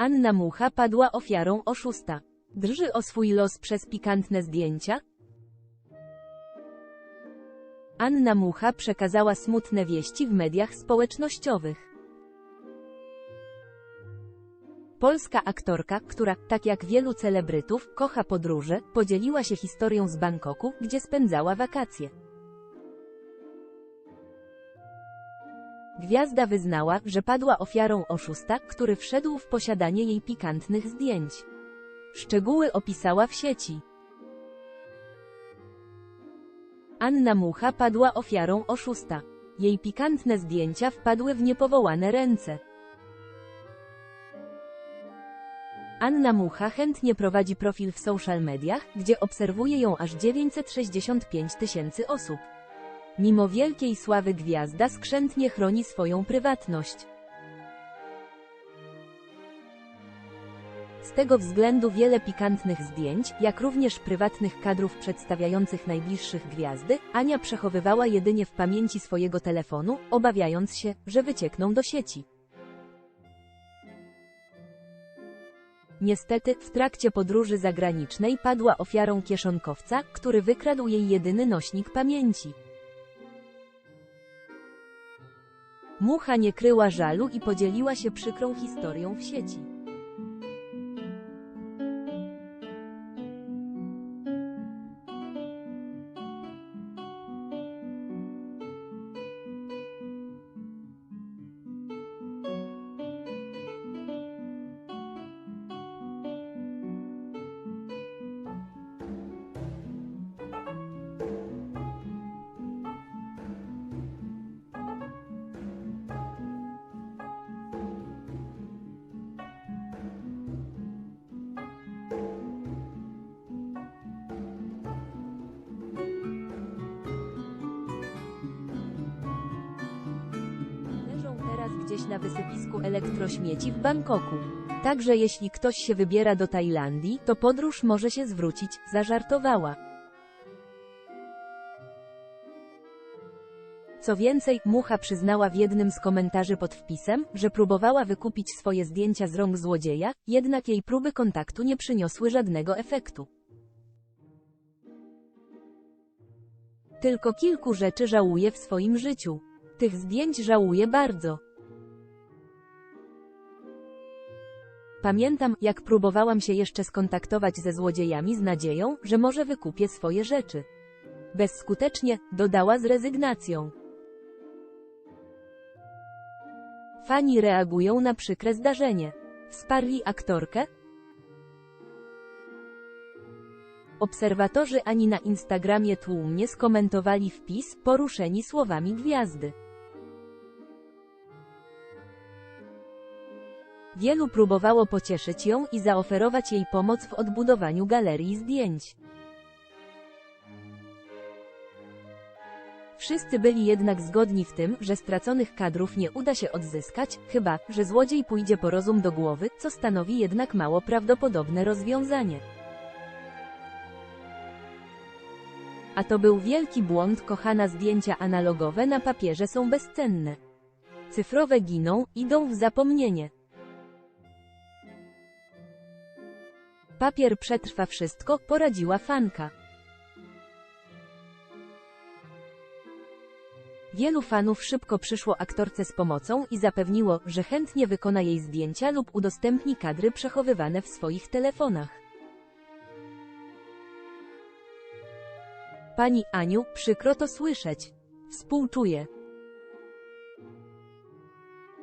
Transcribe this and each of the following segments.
Anna Mucha padła ofiarą oszusta. Drży o swój los przez pikantne zdjęcia? Anna Mucha przekazała smutne wieści w mediach społecznościowych. Polska aktorka, która, tak jak wielu celebrytów, kocha podróże, podzieliła się historią z Bangkoku, gdzie spędzała wakacje. Gwiazda wyznała, że padła ofiarą oszusta, który wszedł w posiadanie jej pikantnych zdjęć. Szczegóły opisała w sieci. Anna Mucha padła ofiarą oszusta. Jej pikantne zdjęcia wpadły w niepowołane ręce. Anna Mucha chętnie prowadzi profil w social mediach, gdzie obserwuje ją aż 965 tysięcy osób. Mimo wielkiej sławy gwiazda skrzętnie chroni swoją prywatność. Z tego względu wiele pikantnych zdjęć, jak również prywatnych kadrów przedstawiających najbliższych gwiazdy, Ania przechowywała jedynie w pamięci swojego telefonu, obawiając się, że wyciekną do sieci. Niestety, w trakcie podróży zagranicznej padła ofiarą kieszonkowca, który wykradł jej jedyny nośnik pamięci. Mucha nie kryła żalu i podzieliła się przykrą historią w sieci. Gdzieś na wysypisku elektrośmieci w Bangkoku. Także jeśli ktoś się wybiera do Tajlandii, to podróż może się zwrócić, zażartowała. Co więcej, Mucha przyznała w jednym z komentarzy pod wpisem, że próbowała wykupić swoje zdjęcia z rąk złodzieja, jednak jej próby kontaktu nie przyniosły żadnego efektu. Tylko kilku rzeczy żałuję w swoim życiu. Tych zdjęć żałuję bardzo. Pamiętam, jak próbowałam się jeszcze skontaktować ze złodziejami z nadzieją, że może wykupię swoje rzeczy. Bezskutecznie, dodała z rezygnacją. Fani reagują na przykre zdarzenie. Wsparli aktorkę? Obserwatorzy ani na Instagramie tłumnie skomentowali wpis, poruszeni słowami gwiazdy. Wielu próbowało pocieszyć ją i zaoferować jej pomoc w odbudowaniu galerii zdjęć. Wszyscy byli jednak zgodni w tym, że straconych kadrów nie uda się odzyskać, chyba, że złodziej pójdzie po rozum do głowy, co stanowi jednak mało prawdopodobne rozwiązanie. A to był wielki błąd, kochana zdjęcia analogowe na papierze są bezcenne. Cyfrowe giną, idą w zapomnienie. Papier przetrwa wszystko, poradziła fanka. Wielu fanów szybko przyszło aktorce z pomocą i zapewniło, że chętnie wykona jej zdjęcia lub udostępni kadry przechowywane w swoich telefonach. Pani Aniu, przykro to słyszeć. Współczuję.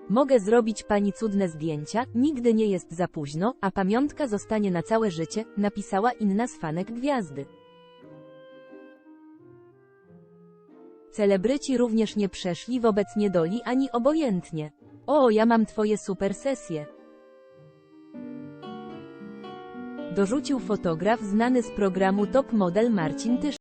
Mogę zrobić pani cudne zdjęcia, nigdy nie jest za późno, a pamiątka zostanie na całe życie, napisała inna z fanek gwiazdy. Celebryci również nie przeszli wobec niedoli ani obojętnie. O, ja mam twoje super sesje. Dorzucił fotograf znany z programu Top Model Marcin Tysz.